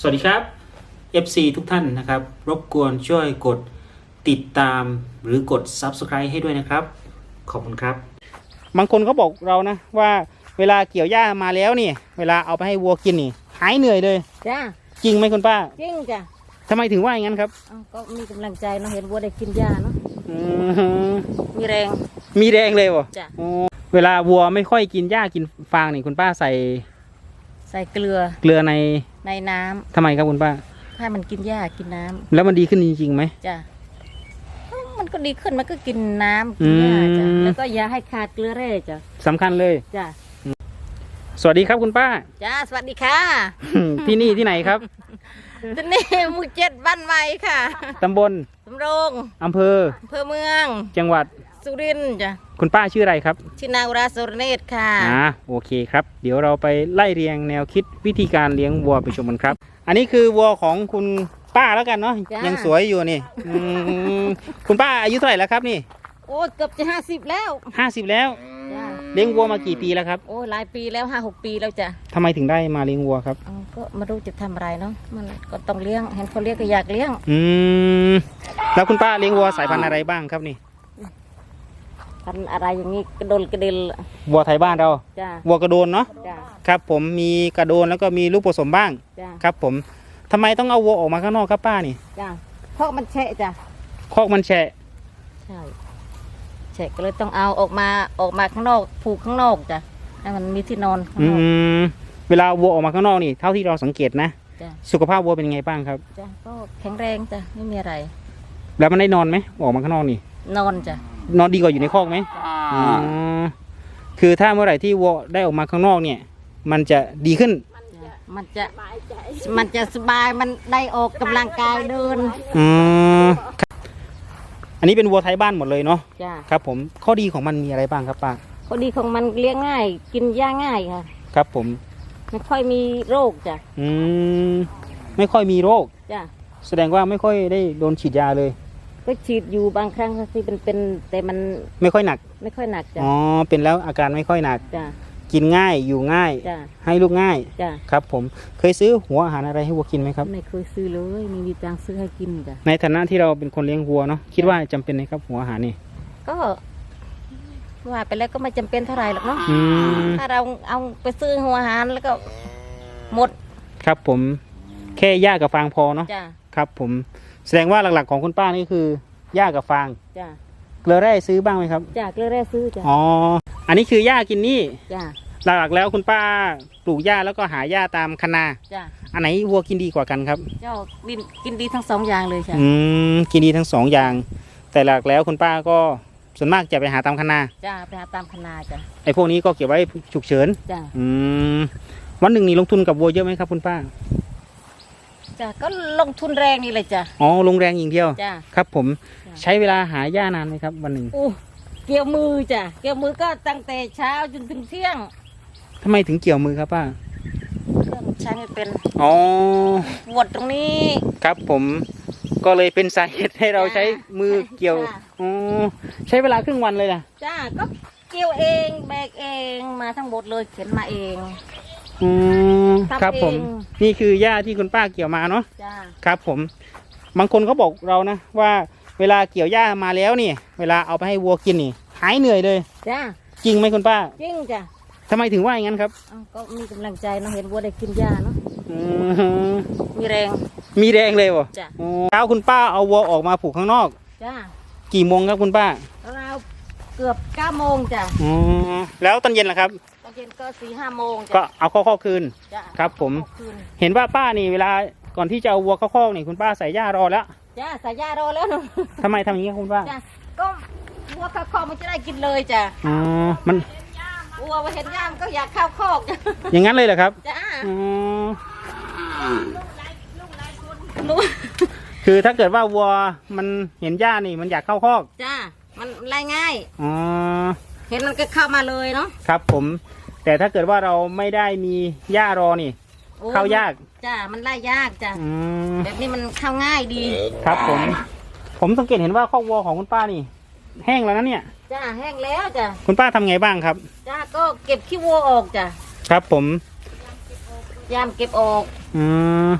สวัสดีครับ FC ทุกท่านนะครับ รบกวนช่วยกดติดตามหรือกด Subscribe ให้ด้วยนะครับ ขอบคุณครับ บางคนเขาบอกเรานะ ว่าเวลาเกี่ยวหญ้ามาแล้วนี่ เวลาเอาไปให้วัวกินนี่ หายเหนื่อยเลย จ้าจริงไหมคุณป้าจริงจ้ะทำไมถึงว่าอย่างนั้นครับเอ้าก็มีกำลังใจเนาะเห็นวัวได้กินหญ้าเนาะอืมมีแรง มีแรงเลยวะจ้ะอ๋อเวลาวัวไม่ค่อยกินหญ้ากินฟางนี่คุณป้าใส่ใส่เกลือเกลือใน ในน้ำทำไมครับคุณป้า ให้มันกินหญ้ากินน้ำแล้วมันดีขึ้นจริงๆไหม จ้ะเอ้ามันก็ดีขึ้นมันก็กินน้ำกินหญ้าจ้ะอืม แล้วก็อย่าให้ขาดเกลือแร่จ้ะสำคัญเลย จ้ะสวัสดีครับคุณป้า จ้าสวัสดีค่ะ ที่นี่ที่ไหนครับที่นี่หมู่เจ็ดบ้านใหม่ค่ะตำบลสำโรงอำเภออำเภอเมือง จังหวัด สุรินทร์จ้ะคุณป้าชื่ออะไรครับ ชื่อนางอุราสุรเนตรค่ะอ่าโอเคครับ เดี๋ยวเราไปไล่เรียงแนวคิดวิธีการเลี้ยงวัวไปชมกันครับ อันนี้คือวัวของคุณป้าแล้วกันเนาะยังสวยอยู่นี่อืมคุณป้าอายุเท่าไหร่แล้วครับนี่โอ้ยเกือบจะห้าสิบแล้วห้าสิบแล้วจ้ะเลี้ยงวัวมากี่ปีแล้วครับโอ้ยหลายปีแล้วห้าหกปีแล้วจ้ะทำไมถึงได้มาเลี้ยงวัวครับ เอาก็ไม่รู้จะทำอะไรเนาะมันก็ต้องเลี้ยงเห็นเขาเลี้ยงก็อยากเลี้ยง อืมแล้วคุณป้าเลี้ยงวัวสายพันธุ์อะไรบ้างครับนี่ พันธุ์อะไรอย่างนี้กระโดลกระเดลวัวไทยบ้านเราจ้าวัวกระโดนเนาะจ้าครับผมมีกระโดนแล้วก็มีลูกผสมบ้างจ้าครับ ผมทำไมต้องเอาวัวออกมาข้างนอกครับป้านี่จ้าเพราะมันแฉะจ้ะคอกมันแฉะใช่แฉะก็เลยต้องเอาออกมาออกมาข้างนอกผูกข้างนอกจ้ะให้มันมีที่นอนข้างอืนอก มเวลาวัวออกมาข้างนอกนี่เท่าที่เราสังเกตนะ จ้ะ สุขภาพวัวเป็นยังไงบ้างครับ จ้ะก็แข็งแรงจ้ะไม่มีอะไร แล้วมันได้นอนไหมออกมาข้างนอกนี่ นอนจ้ะ นอนดีกว่าอยู่ในคอกไหมอ๋อคือถ้าเมื่อไหร่ที่วัวได้ออกมาข้างนอกเนี่ย มันจะดีขึ้นจ้ะมันจะมันจะสบายมันได้ออกกำลังกายเดินอืมครับอันนี้เป็นวัวไทยบ้านหมดเลยเนาะจ้ะครับ ผมข้อดีของมันมีอะไรบ้างครับป้าพอดีของมันเลี้ยงง่าย กินหญ้าง่ายค่ะ ครับผม ไม่ค่อยมีโรคจ้ะอืมไม่ค่อยมีโรคจ้ะแสดงว่าไม่ค่อยได้โดนฉีดยาเลย ก็ฉีดอยู่บางครั้งที่เป็นเป็นแต่มันไม่ค่อยหนัก ไม่ค่อยหนักจ้ะอ๋อเป็นแล้วอาการไม่ค่อยหนักจ้ะกินง่ายอยู่ง่าย จ้ะให้ลูกง่ายจ้ะครับ ผมเคยซื้อหัวอาหารอะไรให้วัวกินไหมครับ ไม่เคยซื้อเลยไม่มีตังค์ซื้อให้กินจ้ะในฐานะที่เราเป็นคนเลี้ยงวัวเนาะคิดว่าจำเป็นไหมครับหัวอาหารนี่ ก็ว่าไปแล้วก็ไม่จำเป็นเท่าไหร่หรอกเนาะอืม ถ้าเราเอาไปซื้อหัวอาหารแล้วก็หมดครับผมแค่หญ้ากับฟางพอเนาะจ้ะครับผม แสดงว่าหลักๆของคุณป้านี่คือหญ้ากับฟาง จ้ะเกลือแร่ซื้อบ้างไหมครับ จ้ะเกลือแร่ซื้อจ้ะอ๋อ อันนี้คือหญ้ากินนี่จ้ะหลักๆแล้วคุณป้าปลูกหญ้าแล้วก็หาหญ้าตามคะนา จ้ะอันไหนวัวกินดีกว่ากันครับ เจ้าดินกินดีทั้งสองอย่างเลยจ้ะอืมกินดีทั้งสองอย่าง แต่หลักแล้วคุณป้าก็ส่วนมากจะไปหาตามคณาจ้ะไปหาตามคณาจ้ะไอ้พวกนี้ก็เก็บไว้ฉุกเฉิน จ้ะอืมวันหนึ่งนี่ลงทุนกับวัวเยอะไหมครับคุณป้า จ้ะก็ลงทุนแรงนี่เลยจ้ะ อ๋อลงแรงอย่างเดียว จ้ะ ครับผมจ้ะ ใช้เวลาหาหญ้านานไหมครับ วันหนึ่งอู้เกี่ยวมือจ้ะ เกี่ยวมือก็ตั้งแต่เช้าจนถึงเที่ยงทำไมถึงเกี่ยวมือครับป้าเครื่องใช้ไม่เป็นอ๋อปวดตรงนี้ ครับผมก็เลยเป็นสาเหตุให้เราใช้มือเกี่ยวจ้ะ อ๋อใช้เวลาครึ่งวันเลยนะจ้าก็เกี่ยวเองแบกเองมาทั้งหมดเลยเข็นมาเอง อืมทำครับผม เองนี่คือหญ้าที่คุณป้าเกี่ยวมาเนาะจ้าครับ ผมบางคนเขาบอกเรานะว่าเวลาเกี่ยวหญ้ามาแล้วนี่ เวลาเอาไปให้วัวกินนี่ หายเหนื่อยเลย จ้าจริงไหมคุณป้าจริงจ้ะทำไมถึงว่าอย่างนั้นครับเอ้าก็มีกำลังใจเนาะเห็นวัวได้กินหญ้าเนาะอืมมีแรง มีแรงเลยวะจ้ะ อ๋อเช้าคุณป้าเอาวัวออกมาผูกข้างนอก จ้ากี่โมงครับคุณป้าเราเกือบเก้าโมงจ้ะอ๋อแล้วตอนเย็นล่ะครับต อนเย็นก็สี่ห้าโมงก็จ้ะเอาเข้าข้อกคืน จ้าครับผมเอาคืนเห็นว่าป้านี่เวลาก่อนที่จะเอาวัวเข้าคอกนี่คุณป้าใส่หญ้ารอแล้วจ้าใส่หญ้ารอแล้วเนาะทำไมทำอย่างนี้ครับคุณป้าจ้าก็วัวเข้าคอกมันจะได้กินเลยจ้ะอ๋อมันวัวมาเห็นหญ้ามันก็อยากเข้าคอกจ้ะอย่างนั้นเลยเหรอครับจ้าอ๋อรู้คือถ้าเกิดว่าวัวมันเห็นหญ้านี่มันอยากเข้าคอกจ้ามันไล่ง่าย อ๋อเห็นมันก็เข้ามาเลยเนาะครับผม แต่ถ้าเกิดว่าเราไม่ได้มีหญ้ารอนี่ โอ้เข้ายาก จ้ามันไล่ยากจ้ะอืมแบบนี้มันเข้าง่ายดี ครับผม ผมสังเกตเห็นว่าคอกวัวของคุณป้านี่ แห้งแล้วนะเนี่ย จ้าแห้งแล้วจ้ะคุณป้าทำไงบ้างครับ จ้าก็เก็บขี้วัวออกจ้ะครับผม ยามเก็บออกอืม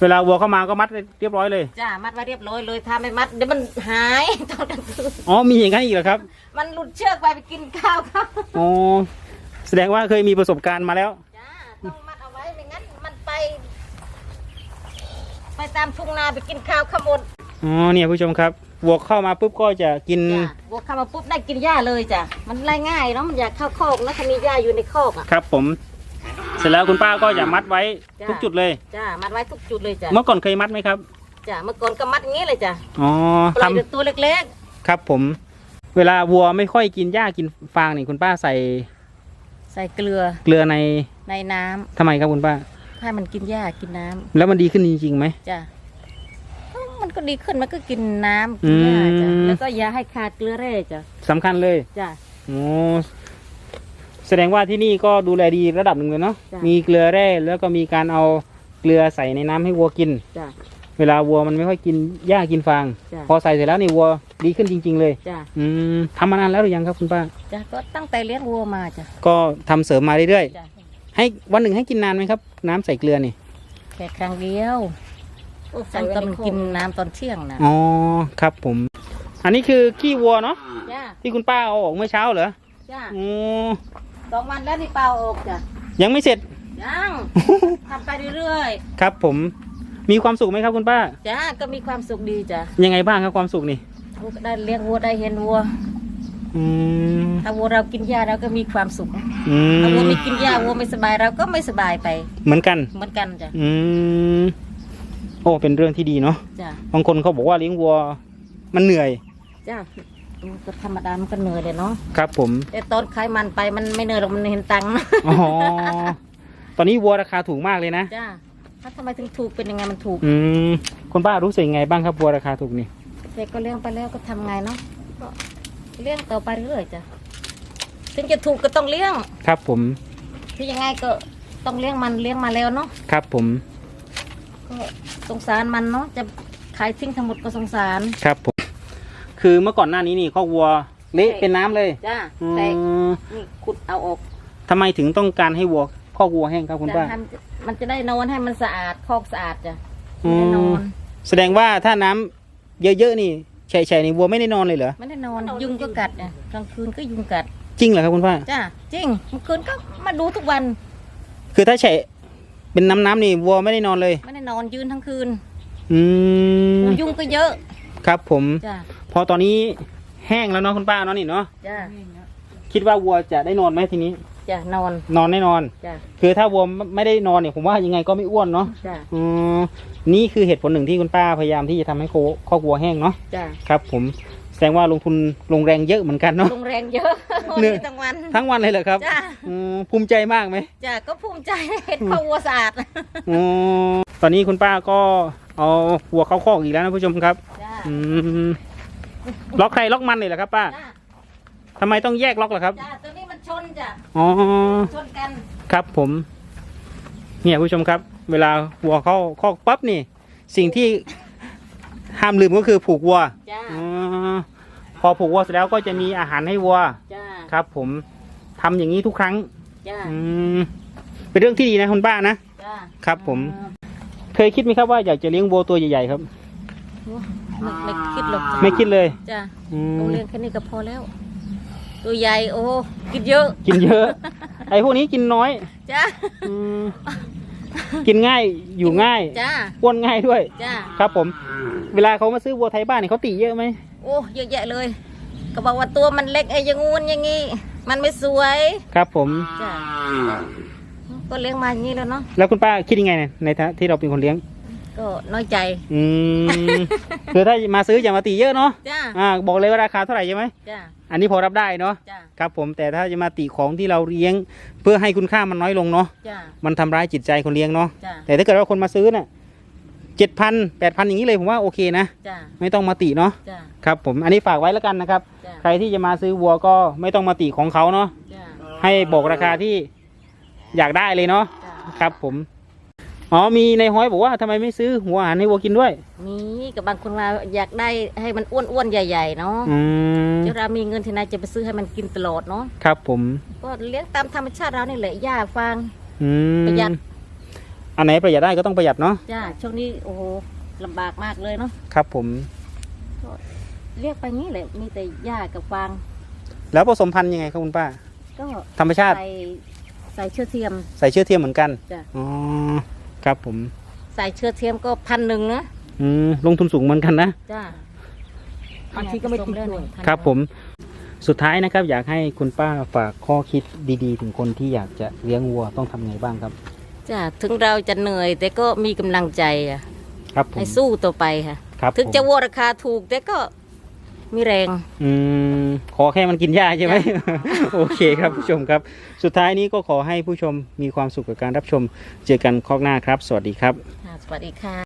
เวลาวัวเข้ามาก็มัดเรียบร้อยเลย จ้ามัดไว้เรียบร้อยเลยถ้าไม่มัดเดี๋ยวมันหาย ตอนกลางคืนอ๋อมีอย่างนั้นอีกเหรอครับ มันหลุดเชือกไปไปกินข้าวครับอ๋อ แสดงว่าเคยมีประสบการณ์มาแล้ว จ้าต้องมัดเอาไว้ไม่งั้นมันไป ไปตามทุ่งนาไปกินข้าวขมดอ๋อเนี่ยผู้ชมครับวัวเข้ามาปุ๊บก็จะกิน จ้าวัวเข้ามาปุ๊บได้กินหญ้าเลยจ้ะมันไล่ง่ายเนาะมันอยากเข้าคอกนะถ้ามีหญ้าอยู่ในคอกอะ ครับผม เสร็จแล้วคุณป้าก็จะมัดไว้จ้ะ ทุกจุดเลย จ้ามัดไว้ทุกจุดเลยจ้ะเมื่อก่อนเคยมัดไหมครับ จ้าเมื่อก่อนก็มัดอย่างนี้เลยจ้ะอ๋อปล่อยทำ แต่ตัวเล็กครับผม เวลาวัวไม่ค่อยกินหญ้ากินฟางนี่คุณป้าใส่ๆ ใส่เกลือเกลือในในน้ำทำไมครับคุณป้า ให้มันกินหญ้ากินน้ำแล้วมันดีขึ้นจริงๆไหม จ้ะเอ้ามันก็ดีขึ้นมันก็กินน้ำกินหญ้าจ้ะอืม แล้วก็อย่าให้ขาดเกลือแร่จ้ะสำคัญเลยจ้ะ โอ้แสดงว่าที่นี่ก็ดูแลดีระดับหนึ่งเลยเนาะจ้ะ มีเกลือแร่แล้วก็มีการเอาเกลือใส่ในน้ำให้วัวกิน จ้ะ เวลาวัวมันไม่ค่อยกินหญ้ากินฟาง จ้ะ พอใส่เสร็จแล้วนี่วัวดีขึ้นจริง ๆ เลย จ้ะอืมทำมานานแล้วหรือยังครับคุณป้า จ้ะก็ตั้งแต่เลี้ยงวัวมาจ้ะก็ทำเสริมมาเรื่อยจ้ะๆ ให้วันหนึ่งให้กินนานไหมครับ น้ำใส่เกลือนี่ แค่ครั้งเดียวตั้งแต่มันกินน้ำตอนเที่ยงนะอ๋อ ครับผม อันนี้คือขี้วัวเนาะจ้ะที่คุณป้าเอาออกเมื่อเช้าเหรอจ้ะอ๋อสองวันแล้วนี่เปล่าออกจ้ะยังไม่เสร็จ ยัง ทำไปเรื่อยครับผม มีความสุขไหมครับคุณป้าๆจ้ะก็มีความสุขดีจ้ะยังไงบ้างครับความสุขนี่ได้เลี้ยงวัวได้เห็นวัวอืมถ้าวัวเรากินหญ้าเราก็มีความสุขอืถ้าวัวมไม่กินหญ้าวัวไม่สบายเราก็ไม่สบายไป เหมือนกัน เหมือนกันจ้ะอืมโอ้เป็นเรื่องที่ดีเนาะจ้ะบางคนเขาบอกว่าเลี้ยงวัว มันเหนื่อยจ้ะมันก็ธรรมดามันก็เหนื่อยเลยเนาะครับ ผมแต่ตอนขายมันไปมันไม่เหนื่อยหรอกมันเห็นตังค์ อ๋อตอนนี้วัวราคาถูกมากเลยนะ จ้ะถ้า ทำไมถึงถูกเป็นยังไงมันถูกอืมคุณป้ารู้สึกยังไงบ้างครับวัวราคาถูกนี่แต่ก็เลี้ยงไปแล้วก็ทำไงเนาะก็เลี้ยงต่อไปเรื่อยๆจ้ะถึงจะถูกก็ต้องเลี้ยง ครับผมที่ยังไงก็ต้องเลี้ยงมันเลี้ยงมาแล้วเนาะครับผม ก็สงสารมันเนาะจะขายทิ้งทั้งหมดก็สงสารครับผม คือเมื่อก่อนหน้านี้นี่ข้อกวัวเละเป็นน้ำเลยจ้ะอืแต่มนี่ขุดเอาออกทำไมถึงต้องการให้วัวข้อกวัวแห้งครับคุณจะป้าให้ มันมันจะได้นอนให้มันสะอาดคอกสะอาดจ้ะอืไม่มได้นอน แสดงว่าถ้าน้ำเยอะๆนี่แฉะๆนี่วัวไม่ได้นอนเลยเหรอ ไม่ได้นอนยุงก็กัดเนี่ยกลางคืนก็ยุงกัดจริงเหรอครับคุณป้า จ้ะจริงเมื่อคืนก็มาดูทุกวันคือถ้าแฉะเป็นน้ำน้ำๆนี่วัวไม่ได้นอนเลย ไม่ได้นอนยืนทั้งคืน อืมยุงก็เยอะครับผม จ้ะพอตอนนี้แห้งแล้วเนาะคุณป้าเนาะนี่เนาะ จ้ะคิดว่าวัวจะได้นอนไหมทีนี้ จ้ะนอนนอนแน่นอน จ้ะคือถ้าวัวไม่ได้นอนเนี่ยผมว่ายังไงก็ไม่อ้วนเนาะจ้ะอืมนี่คือเหตุผลหนึ่งที่คุณป้าพยายามที่จะทำให้โคคอกวัวแห้งเนาะจ้ะครับ ผมแสดงว่าลงทุนลงแรงเยอะเหมือนกันเนาะ ลงแรงเยอะเหนื่อย ทั้งวันทั้งวันเลยเหรอครับจ้ะอืมภูมิใจมากไหม จ้ะก็ภูมิใจเห็นข้าววัวสะอาดอืมตอนนี้คุณป้าก็เอาวัวเข้าคอกอีกแล้วนะผู้ชมครับ จ้ะอืมล็อกใครล็อกมันเลยเหรอครับป้าจ้ะทำไมต้องแยกล็อกล่ะครับ จ้ะตัวนี้มันชน จ้ะอ๋อ ชนกันครับผม เนี่ยผู้ชมครับ เวลาวัวเข้าคอกปั๊บนี่ สิ่งที่ห้ามลืมก็คือผูกวัวจ้ะออพอผูกวัวเสร็จแล้วก็จะมีอาหารให้วัว จ้ะครับ ผมทำอย่างนี้ทุกครั้ง จ้ะอืม เป็นเรื่องที่ดีนะคุณป้านะ จ้ะครับผมอ่าเคยคิดไหมครับว่าอยากจะเลี้ยงวัวตัวใหญ่ๆครับ ไม่ไม่คิดหรอกจ้ะไม่คิดเลยจ้ะอืม โรงเรียนแค่นี้ก็พอแล้ว ตัวใหญ่โอ้กินเยอะกินเยอะ ไอ้พวกนี้กินน้อยจ้ะอืมกินง่ายอยู่ง่ายจ้ะอ้วนง่ายด้วย จ้ะครับ ผม เวลาเขามาซื้อวัวไทยบ้านเนี่ยเขาตีเยอะไหมโอ้เยอะแยะเลย ก็บอกว่าตัวมันเล็กไอ้อยังงูนอย่างงี้ มันไม่สวยครับ ผม จ้ะก็เลี้ยงมาอย่างนี้แล้วเนาะแล้วคุณป้าคิดยังไงเนี่ยในฐานะที่เราเป็นคนเลี้ยง ก็น้อยใจอืม คือถ้ามาซื้ออย่ามาตีเยอะเนาะจ้ะอ่าบอกเลยว่าราคาเท่าไหร่ใช่ไหมจ้ะ อันนี้พอรับได้เนาะจ้ะครับผมแต่ถ้าจะมาตีของที่เราเลี้ยง เพื่อให้คุณค่ามันน้อยลงเนาะจ้ะมันทำร้ายจิตใจคนเลี้ยงเนาะจ้ะแต่ถ้าเกิดว่าคนมาซื้อเนี่ยเจ็ดพันแปดพันอย่างนี้เลยผมว่าโอเคนะ จ้ะไม่ต้องมาตีเนาะจ้ะครับผมอันนี้ฝากไว้แล้วกันนะครับ จ้ะใครที่จะมาซื้อวัวก็ไม่ต้องมาตีของเขาเนาะจ้ะให้บอกราคาที่อยากได้เลยเนาะ จ้ะ ครับผม อ๋อมีในห้อยบอกว่าทำไมไม่ซื้อหัวอาหารให้วัวกินด้วยมีกับบางคนมาอยากได้ให้มันอ้วนๆใหญ่ๆเนาะอืมเดี๋ยวเรามีเงินที่ไหนจะไปซื้อให้มันกินตลอดเนาะครับผมก็เลี้ยงตามธรรมชาติเรานี่แหละหญ้าฟาง อืมประหยัด อันไหนประหยัดได้ก็ต้องประหยัดเนาะจ้าช่วงนี้โอ้โหลำบากมากเลยเนาะครับผม เรียกไปงี้แหละมีแต่หญ้ากับฟางแล้วผสมพันธุ์ยังไงครับคุณป้า ก็ธรรมชาติใส่ใส่เชื้อเทียม ใส่เชื้อเทียมเหมือนกันจ้ะ อ๋อ ครับผม ใส่เชื้อเทียมก็พันหนึ่งนะอืมลงทุนสูงเหมือนกันนะ จ้าบางทีก็ไม่ติดด้วยครับผม สุดท้ายนะครับ อยากให้คุณป้าฝากข้อคิดดีๆ ถึงคนที่อยากจะเลี้ยงวัวต้องทำไงบ้างครับ จ้าถึงเราจะเหนื่อย แต่ก็มีกำลังใจอะครับผมให้สู้ต่อไปค่ะ ครับถึงผม จะวัวราคาถูกแต่ก็ มีแรง อืมขอแค่มันกินหญ้าใช่ไหม โอเคครับผู้ชมครับ สุดท้ายนี้ก็ขอให้ผู้ชมมีความสุขกับการรับชม เจอกันคอกหน้าครับ สวัสดีครับ ค่ะสวัสดีค่ะ